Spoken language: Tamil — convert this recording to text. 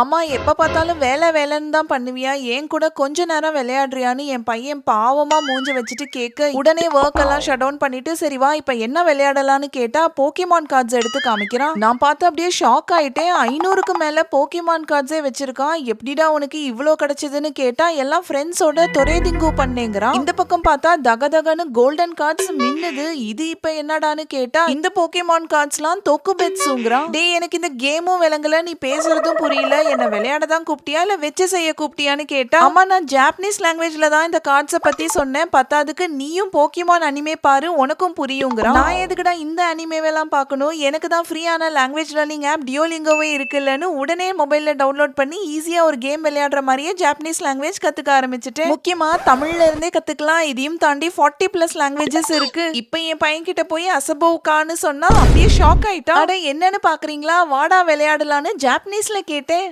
அம்மா எப்ப பார்த்தாலும் வேலை வேலைன்னு தான் பண்ணுவியா? ஏன் கூட கொஞ்ச நேரம் விளையாடுறியான்னு என் பையன் பாவமா மூஞ்சி வச்சுட்டு கேட்க உடனே ஒர்க் எல்லாம் ஷட் டவுன் பண்ணிட்டு சரி வா இப்ப என்ன விளையாடலான்னு கேட்டா போக்கிமான் கார்ட்ஸ் எடுத்து காமிக்கிறான். நான் பார்த்து அப்படியே ஷாக் ஆயிட்டேன். ஐநூறுக்கு மேல போக்கிமான் கார்ட்ஸே வச்சிருக்கான். எப்படிடா உனக்கு இவ்வளோ கிடைச்சதுன்னு கேட்டா எல்லாம் ஃப்ரெண்ட்ஸோட தொரேதிங்கு பண்ணேங்கிறான். இந்த பக்கம் பார்த்தா தக தகன்னு கோல்டன் கார்ட்ஸ் மின்னுது இது இப்ப என்னடான்னு கேட்டா இந்த போக்கிமான் கார்ட்ஸ்லாம் தொக்கு பெட்ஸுங்கிறான். டே எனக்கு இந்த கேமும் விளங்கல நீ பேசுறதும் புரியல. என்ன விளையாட தான் கூப்பிட்டியா? இல்ல வச்சு செய்ய கூப்பிட்டியான்னு கேட்டா? அம்மா நான் ஜாப்பனீஸ் லாங்குவேஜ்ல தான் இந்த கார்ட்ஸை பத்தி சொன்னேன். பத்தாதுக்கு நீயும் போக்கிமான் அனிமே பாரு உனக்கும் புரியுங்கிறான் நான் எதுக்குடா இந்த அனிமேவெல்லாம் பார்க்கணும்? எனக்கு தான் ஃப்ரீயான லாங்குவேஜ் லேர்னிங் ஆப் டியோலிங்கோவே இருக்குல்லன்னு உடனே மொபைல்ல டவுன்லோட் பண்ணி ஈஸியா ஒரு கேம் விளையாடுற மாதிரியே ஜாப்பனீஸ் லாங்குவேஜ் கத்துக்க ஆரம்பிச்சிட்டேன். முக்கியமா தமிழ்ல இருந்தே கத்துக்கலாம். இதையும் தாண்டி 40 பிளஸ் லாங்குவேஜஸ் இருக்கு. இப்போ என் பையன் கிட்ட போய் அசபோக்கான்னு சொன்னா அப்படியே ஷாக் ஆயிட்டா அட என்னன்னு பாக்குறீங்களா? வாடா விளையாடலான்னு ஜாப்பனீஸ்ல கேட்டேன்.